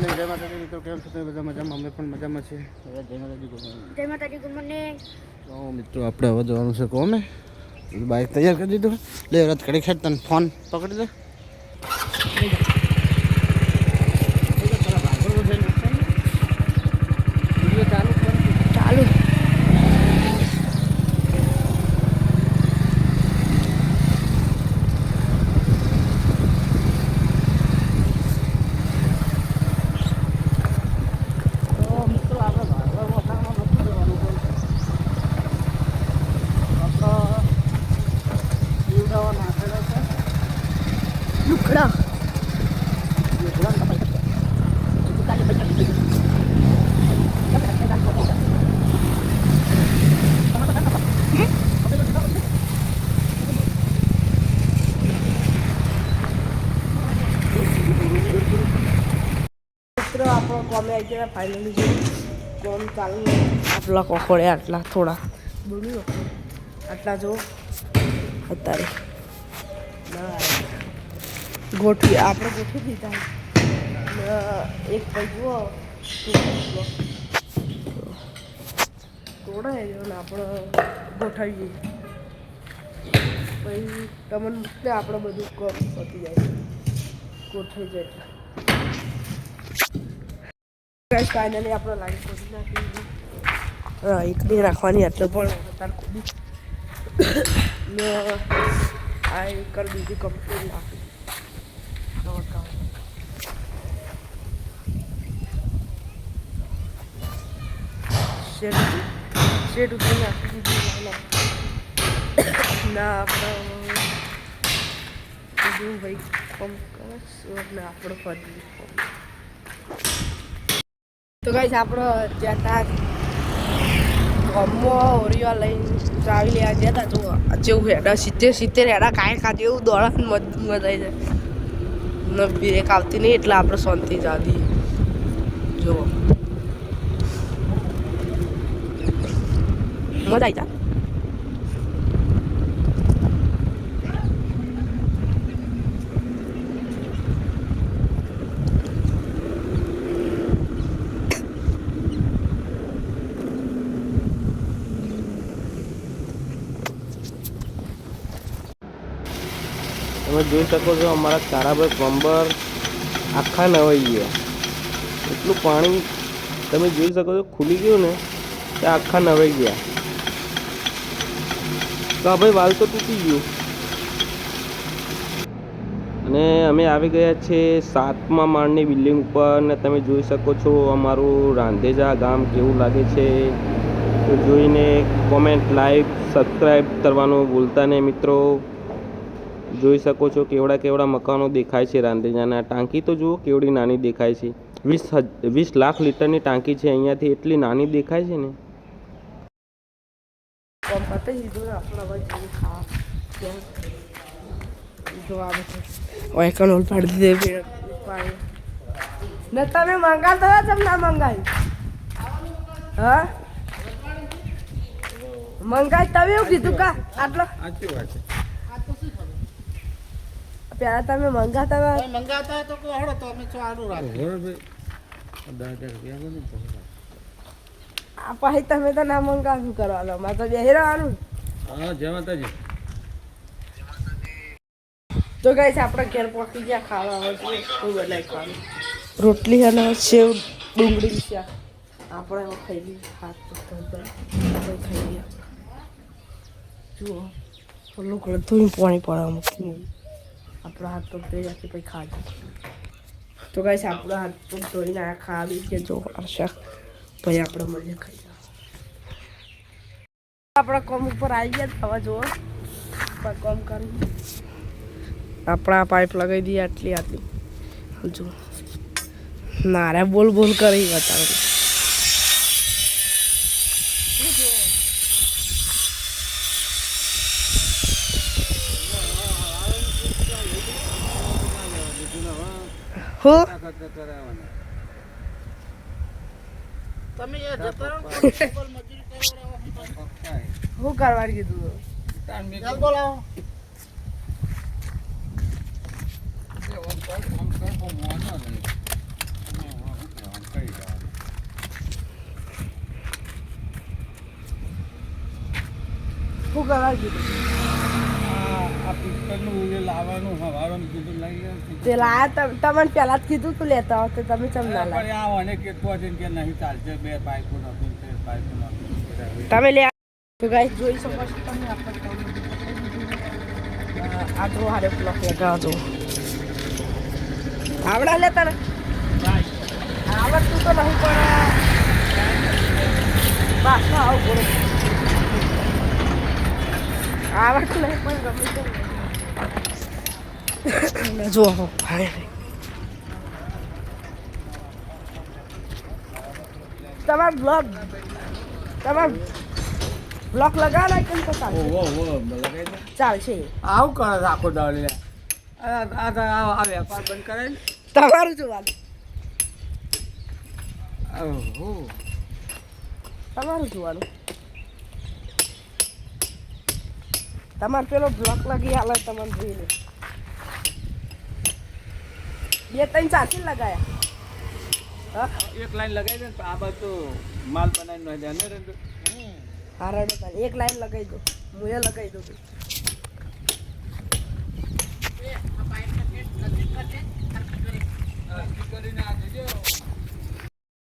Morning જય માતાજી મિત્રો કેમ છો તમે? બધા મજામાં અમે પણ મજામાં છીએ. જય માતાજી ગુડ મોર્નિંગ. જય માતાજી ગુડ મોર્નિંગ. તો મિત્રો આપણે હવે જવાનું છે કોમે. બાઇક તૈયાર કરી દીધું લે રથ કડી ખેડ તને ફોન પકડી દે ચાલુ તો મિત્રો આપણે ભાગવત વખાણમાં નથી જવાનું પણ આપણે જીવડાવા નાખેલા છે લુકડા મિત્રો આપણો કોમે આવી ગયા ફાઇનલી જે કોમ ચાલુ. આટલા કોકોડે આટલા થોડા. બોલ્યો આટલા જો. અત્યારે. ગોઠવી, આપણે ગોઠવી દીધા. એક ભાઈ જુઓ. તોડાય ને આપણે ગોઠવીએ. પછી તમને આપણે બધું કોમ પતી જાય. ગોઠવી જાય. ગાઈસ ફાઇનલી આપણે લાઈન ખોલી નાખી હા એકલી રાખવાની એટલે પણ તાર ખોલી. ને આ એક કર બીજી કમ્પ્લીટ નાખી શેડ ઉપર નાખી દીધી ના આપણે બીજું ભાઈ કરશું આપણે ફરી તો ગાઈસ આપણો જ્યાં તા ગમો ઓરિયો લઈને ટ્રાવી લેવા ગયા હતા. જો જેવું હેડા સિત્તેર સિત્તેર હેડા કાંઈ ખાધી એવું દોડા મજબૂત મજાઈ જાય. બ્રેક આવતી નહીં એટલે આપણે શાંતિ જાદી જો મજા આવી જા. તમે જોઈ શકો છો અમારા તારાભાઈ પંબર આખા નવાઈ ગયા. એટલું પાણી તમે જોઈ શકો છો ખુલી ગયું ને, તે આખા નવાઈ ગયા. તો ભાઈ વાલ તો તૂટી ગયું. અને અમે આવી ગયા છે સાતમા માળની બિલ્ડિંગ ઉપર ને તમે જોઈ શકો છો અમારું રાંધેજા ગામ કેવું લાગે છે. તો જોઈને કોમેન્ટ લાઈક સબસ્ક્રાઈબ કરવાનું ભૂલતા નહીં મિત્રો. જોઈ શકો છો કેવડા કેવડા મકાનો દેખાય છે રાંધેજાના. ટાંકી તો જુઓ કેવડી નાની દેખાય છે. વીસ વીસ લાખ લીટરની ટાંકી છે અહીંયાથી એટલી નાની દેખાય છે ને. ઓય કનોલ પાડી પાણી તમે મંગાવતા હતા તમને ના મંગાવી હા? મંગાઈ તમે એવું કીધું કા? આટલો? સાચી વાત છે. પેલા તમે મંગાતા હતા? મંગાતા હોય તો કહો હડો તો અમે ચાલુ રાખીએ. દસ હજાર રૂપિયા બધું આ પાછી તમે તો ના મંગાવ્યું કરવાનો મારે તો બેહી રહેવાનું. હા જય માતાજી તો ગઈ છે આપણે ઘેર પહોંચી ગયા ખાવા આવે છે શું બનાવી ખાવાનું. રોટલી અને સેવ ડુંગળી છે. આપણે એમાં ખાઈ લઈએ. હાથ આપણે ખાઈ લઈએ. જુઓ પેલું ઘર ધોઈને પાણી પડવા મૂકી આપણો હાથ પગ ધોઈ જાય પછી ખાધું તો ગાઈસ, આપણો હાથ પગ ધોઈને આ ખાવી કે જો, આશા. પછી આપણે મળીએ ખાઈ આપણા કોમ ઉપર આવી ગયા થવા જુઓ કોમ કરી. આપણા પાઇપ લગાવી દઈએ આટલી આટલી. જો. નારે બોલ બોલ કરી બતાવે. હો? તમે હું કરવાની કીધું ચાલ બોલાવો. શું કરવા કીધું. તે લાયા તમને પહેલા જ કીધું તું લેતા હો તો તમે ચમ ના લાયા? મને કેટલું હતું કે નહીં ચાલશે બે બાઈકો નથી તે બાઈકો નથી તમે લે તો ગાઈસ જોઈ શકો છો તમે આપણે આ જો હારે બ્લોક આવડા લેતા ને આવડતું તો નહીં પણ પાછા આવું બોલો આવડતું નહીં પણ ગમે તે જો તમાર બ્લોગ તમાર બ્લોક લગાવવા કેમ તો ચાલશે ચાલશે. આવું કરે આખો દાડે લે. આ વેપાર બંધ કરે તમારું જોવાનું તમારું જોવાનું તમારે પેલો બ્લોક લાગી હાલે તમારે જોઈ લે બે ત્રણ ચારથી લગાયા. હા? એક લાઈન લગાવી દે આ બાજુ માલ બનાવીને ન જાય ને રે હા રડો એક લાઈન લગાવી દો. હું એ લગાવી દઉં.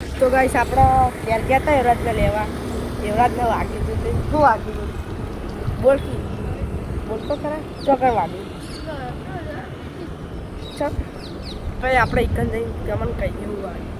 તો ગાઈસ આપણો ઘેર ગયા હતા યુવરાજને લેવા. યુવરાજને હતું તે શું વાગ્યું હતું બોલ કી. બોલ તો ખરા? ચોકર કરવાનું ચક ભાઈ આપણે એકન જઈને ગમન કહીએ એવું વાગ્યું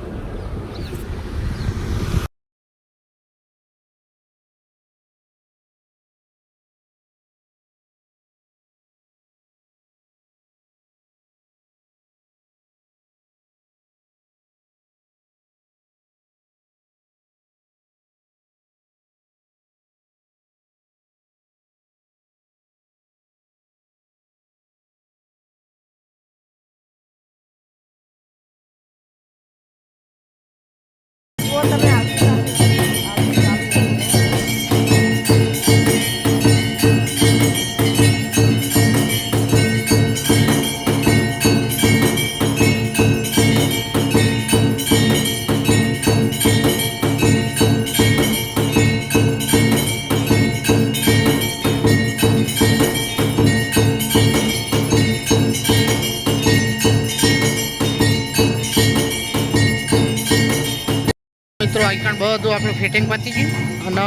આઈકણ બધું આપણું ફિટિંગ પતી ગયું. અને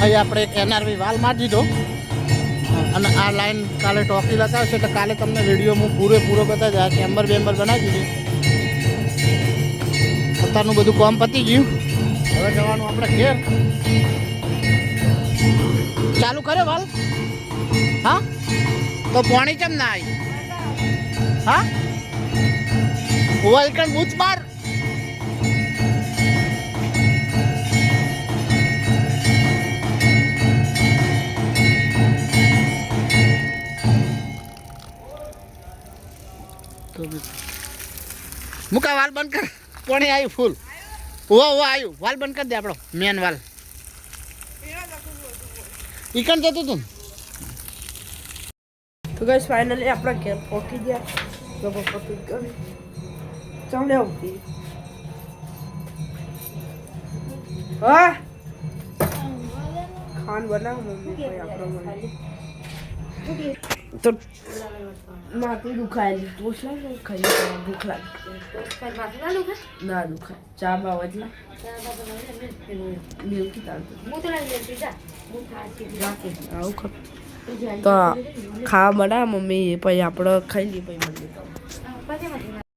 અહીં આપણે એક એનઆરવી વાલ મારી દીધો. અને આ લાઈન કાલે ટોકી લગાવશે એટલે કાલે તમને વીડિયો હું પૂરેપૂરો બતાવી દઉં ચેમ્બર બેમ્બર બનાવી દીધી. અત્યારનું બધું કામ પતી ગયું. હવે જવાનું આપણે ઘેર. ચાલુ કર્યો વાલ? હા? તો પોણી કેમ ના આવી? હા? વાલકણ બૂચ માર મુકા વાલ બંધ કર. પાણી આવ્યું ફૂલ. ઓ ઓ આવ્યું વાલ બંધ કરી દે આપણો મેન વાલ. ઈકણ જતું તું? તો ગાઈસ ફાઇનલી આપણા ઘેર પહોંચી ગયા. લોકો પહોંચી કરી. ચાલે આવતી હા? ખાન બનાવ મમ્મી આપણો મને તો માથું દુખાયેલી તો શું ને ખાઈ ભૂખ લાગી ના દુખાય ચા બાવ એટલા આવું ખર તો ખાવા બનાવે મમ્મી પછી આપણે ખાઈ લઈએ પછી મમ્મી